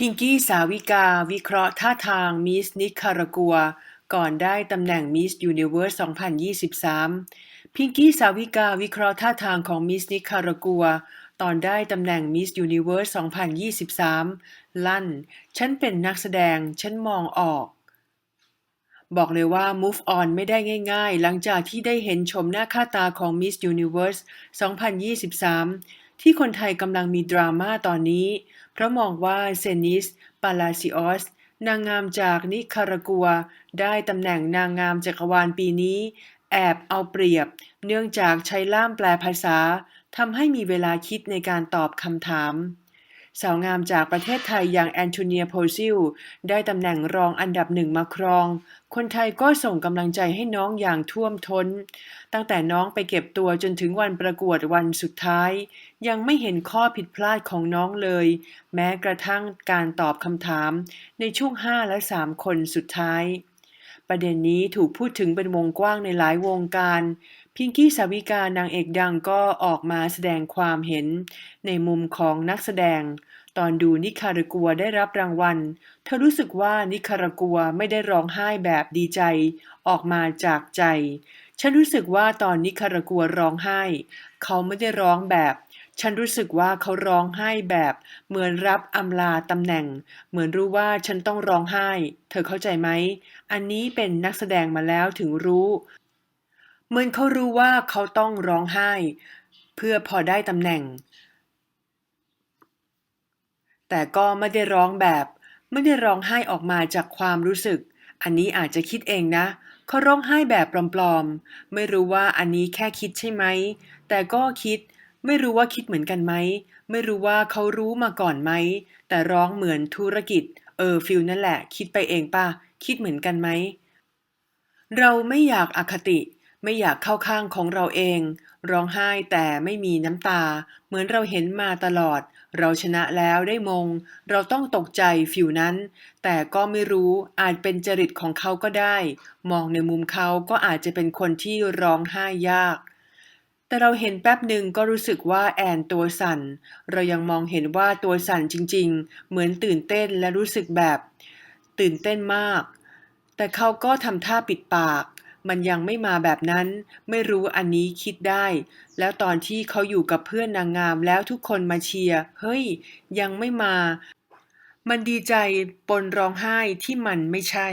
พิงกี้สาวิกา วิเคราะห์ท่าทางมิสนิคารากัว ก่อนได้ตำแหน่งมิสยูนิเวิร์ส 2023 พิงกี้สาวิกา วิเคราะห์ท่าทางของมิสนิคารากัว ตอนได้ตำแหน่งมิสยูนิเวิร์ส 2023 ลั่น ฉันเป็นนักแสดง ฉันมองออก บอกเลยว่า move on ไม่ได้ง่าย ๆ หลังจากที่ได้เห็นชมหน้าค่าตาของ Miss Universe 2023 ที่คนไทยกำลังมีดราม่าตอนนี้ เพราะมองว่าเซนิส ปาลาซิออส นางงามจากนิคารากัว ได้ตำแหน่งนางงามจักรวาลปีนี้ แอบเอาเปรียบ เนื่องจากใช้ล่ามแปลภาษาทำให้มีเวลาคิดในการตอบคำถาม สาวงามจากประเทศไทยอย่างแอนโทเนียโพซิล ได้ตำแหน่งรองอันดับหนึ่งมาครอง คนไทยก็ส่งกำลังใจให้น้องอย่างท่วมท้น ตั้งแต่น้องไปเก็บตัวจนถึงวันประกวดวันสุดท้าย ยังไม่เห็นข้อผิดพลาดของน้องเลย แม้กระทั่งการตอบคำถามในช่วง 5 และ 3 คนสุดท้ายประเด็นนี้ถูกพูดถึงเป็นวงกว้างในหลายวงการ พิงกี้สาวิกานางเอกดังก็ออกมาแสดงความเห็นในมุมของนักแสดง ตอนดูนิคารากัวได้รับรางวัล เธอรู้สึกว่านิคารากัวไม่ได้ร้องไห้แบบดีใจ ออกมาจากใจ ฉันรู้สึกว่าตอนนิคารากัวร้องไห้ เขาไม่ได้ร้องแบบ ฉันรู้สึกว่าเขาร้องไห้แบบ เหมือนรับอำลาตำแหน่ง เหมือนรู้ว่าฉันต้องร้องไห้ เธอเข้าใจไหม อันนี้เป็นนักแสดงมาแล้วถึงรู้ เหมือนเขารู้ว่าเขาต้องร้องไห้ เพื่อพอได้ตำแหน่ง แต่ก็ไม่ได้ร้องแบบไม่ได้ร้องไห้ออกมาจากความรู้สึก อันนี้อาจจะคิดเองนะ เขาร้องไห้แบบปลอมๆ ไม่รู้ว่าอันนี้แค่คิดใช่ไหม แต่ก็คิด ไม่รู้ว่าคิดเหมือนกันไหม ไม่รู้ว่าเขารู้มาก่อนไหม แต่ร้องเหมือนธุรกิจ เออฟิลนั่นแหละ คิดไปเองป่ะ คิดเหมือนกันไหม เราไม่อยากอคติ ไม่อยากเข้าข้างของเราเอง ร้องไห้แต่ไม่มีน้ำตา เหมือนเราเห็นมาตลอด เราชนะแล้วได้มง เราต้องตกใจฟิวนั้น แต่ก็ไม่รู้อาจเป็นจริตของเขาก็ได้ มองในมุมเขาก็อาจจะเป็นคนที่ร้องไห้ยากแต่เราเห็นแป๊บหนึ่งก็รู้สึกว่าแอนตัวสั่น เรายังมองเห็นว่าตัวสั่นจริง ๆ เหมือนตื่นเต้นและรู้สึกแบบ ตื่นเต้นมาก แต่เขาก็ทำท่าปิดปาก มันยังไม่มาแบบนั้น ไม่รู้อันนี้คิดได้ แล้วตอนที่เขาอยู่กับเพื่อนนางงามแล้วทุกคนมาเชียร์เฮ้ย ยังไม่มา มันดีใจปนร้องไห้ที่มันไม่ใช่